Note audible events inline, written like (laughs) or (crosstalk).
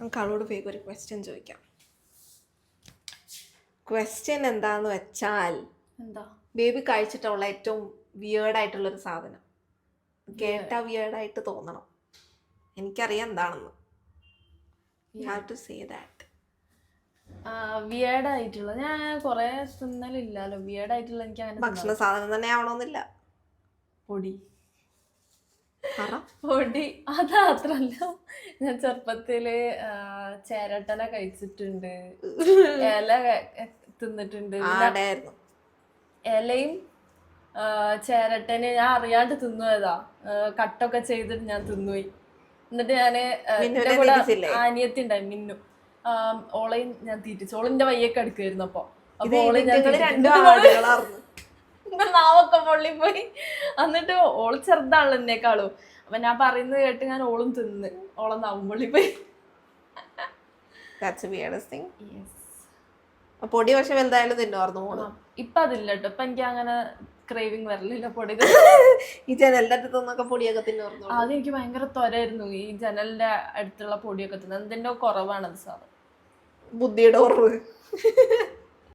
നമുക്ക് അവളോട് പോയി ഒരു ക്വസ്റ്റ്യൻ ചോദിക്കാം. ക്വസ്റ്റ്യൻ എന്താന്ന് വെച്ചാൽ എന്താ? ബേബി കഴിച്ചിട്ടുള്ള ഏറ്റവും വിയേർഡായിട്ടുള്ളൊരു സാധനം. കേട്ടാ വിയേർഡായിട്ട് തോന്നണം. എനിക്കറിയാം എന്താണെന്ന്. You have to say that വിയേർഡായിട്ടുള്ള ഞാൻ കൊറേ തിന്നലില്ലല്ലോ വിയേർഡായിട്ടുള്ള എനിക്ക് അങ്ങനെ ഭക്ഷണ സാധനം തന്നെ ആവണമെന്നില്ല പൊടി. പൊടി. അത് മാത്രല്ല ഞാൻ ചെറുപ്പത്തിൽ ചേരട്ടല ചേരട്ടനെ കഴിച്ചിട്ടുണ്ട്. ഇല തിന്നിട്ടുണ്ട്. ഇലയും ചേരട്ടനെ ഞാൻ അറിയാണ്ട് തിന്നുപോയതാ കട്ടൊക്കെ ചെയ്തിട്ട് ഞാൻ തിന്നുപോയി. എന്നിട്ട് ഞാൻ കൂടെ അനിയത്തി ഉണ്ടായി മിന്നു. ഓളയും ഞാൻ തീറ്റിച്ചു. ഓളിന്റെ വയ്യൊക്കെ അടുക്കുമായിരുന്നു അപ്പൊ. അപ്പൊ ഓളെ ഞാൻ തീറ്റിച്ചു. പൊള്ളി പോയി. എന്നിട്ട് ഓൾ ചെറുതാണല്ലോ എന്നേക്കാളും. അപ്പൊ ഞാൻ പറയുന്നത് കേട്ട് ഞാൻ ഓളും തിന്ന്. ഓളം നാവും പൊള്ളി പോയി പൊടി പക്ഷെ വലുതായാലും തിന്നുമായിരുന്നു മോൾ ഇപ്പൊ അതില്ല കേട്ടോ. ഇപ്പൊ എനിക്ക് അങ്ങനെ ക്രേവിങ് വരലില്ല പൊടി (laughs) ഈ ജനലിന്റെ അടുത്ത് നിന്നൊക്കെ പൊടിയൊക്കെ തിന്നുമായിരുന്നു അത് എനിക്ക് ഭയങ്കര ത്വരായിരുന്നു ഈ ജനലിന്റെ അടുത്തുള്ള പൊടിയൊക്കെ തിന്നത് എന്തിന്റെ കുറവാണത് സാർ സാറ്? ബുദ്ധിയുടെ കുറവ്.